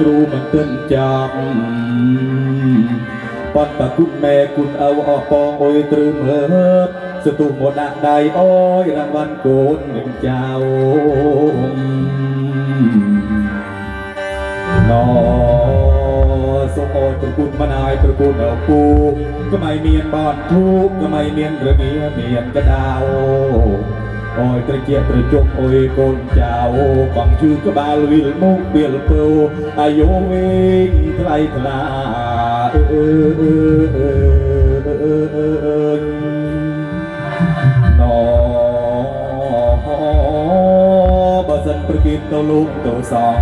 គ្រូមិនទិនចាំបតគុណម៉ែគុណឪអស់បងអុយត្រឹមហើបសទុះមកដាក់ដៃអើយរង្វាន់កូននឹងចៅណសូមអរប្រគុណមិនអាយប្រគុណដល់ពូក្មៃមានបនធូបក្មៃមានរងាមានកដៅ អើយត្រជាត្រជុំអុយកូនចៅកំជឺក្បាលវិលមុខវាលពើអាយុវិញថ្លៃថ្លាអឺអឺអឺអឺអឺណបើសិនប្រគិតទៅលោកទៅសំ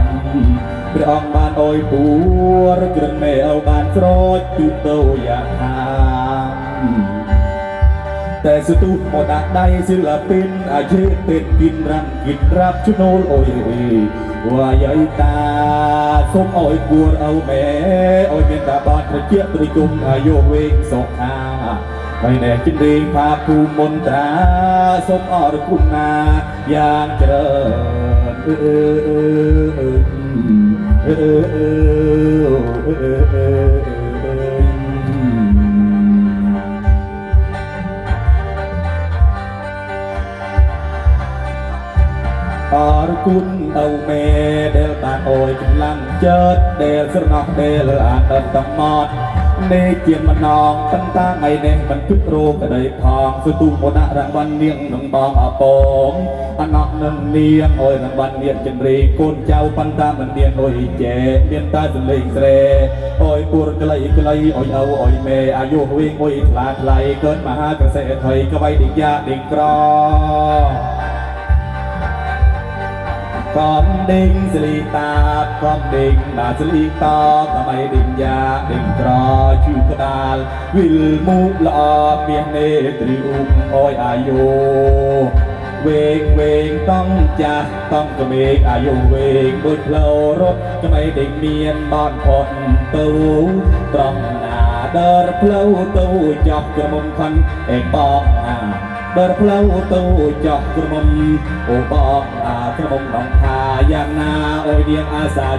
ព្រះអង្គបានអុយពួរគ្រឿងមេអោបានស្រោចគឺទៅយ៉ា แต่สตูโอดาได้ศิลปินอาชีพติดกินรังกินรับชุโนลโอ้ยว่ายหญ่ตาสมอ้อยกวเอาแม่อ้อยเป็นตาบกระเจี๊ยบตริจุมอายุเวงสองอาไม่แน่จินเรียงภาพภูมิมนตราสมอรคุณนาอย่างเจริญเអរគុណអូមេដែលបានអយកម្លាំងចិត្តដែលស្រណោះដែលអាដិតតំណត់នេះជាម្នងតន្តាថ្ងៃនេះមិនទុករោក្តីផងគឺទូមដាក់រង្វាន់នាងនឹងបងអបងអណោះនឹងនាងអយរង្វាន់នាងចិនរីកូនចៅប៉ុន្តែមិនមានអុយចែមានតែសលេងស្រែអយពួរក្លីក្លីអយអោអយមេអាយុវិញអុយថ្លាថ្លៃកើតមហាក្រសែថៃក្បៃឌីយ៉ាឌីក្រ កំដេញស្លីតាកំដេញដាស្លីតតាមៃដេញយ៉ាដេញក្រជឺក្ដាលវិលមុខល្អមាសនេត្រីអ៊ុំអយអាយុវែងវែងតំចាស់តំក្មេកអាយុវែងដូចផ្លូវរត់ថ្មីដេញមានបនផុតទៅត្រង់ណាដើរផ្លូវទៅចប់ក្រមុំខនឯបបណា เปิดเพลาตู้จอกกระมมโอ้บอกอากระมหนองคายางนาโอเดียงอาสา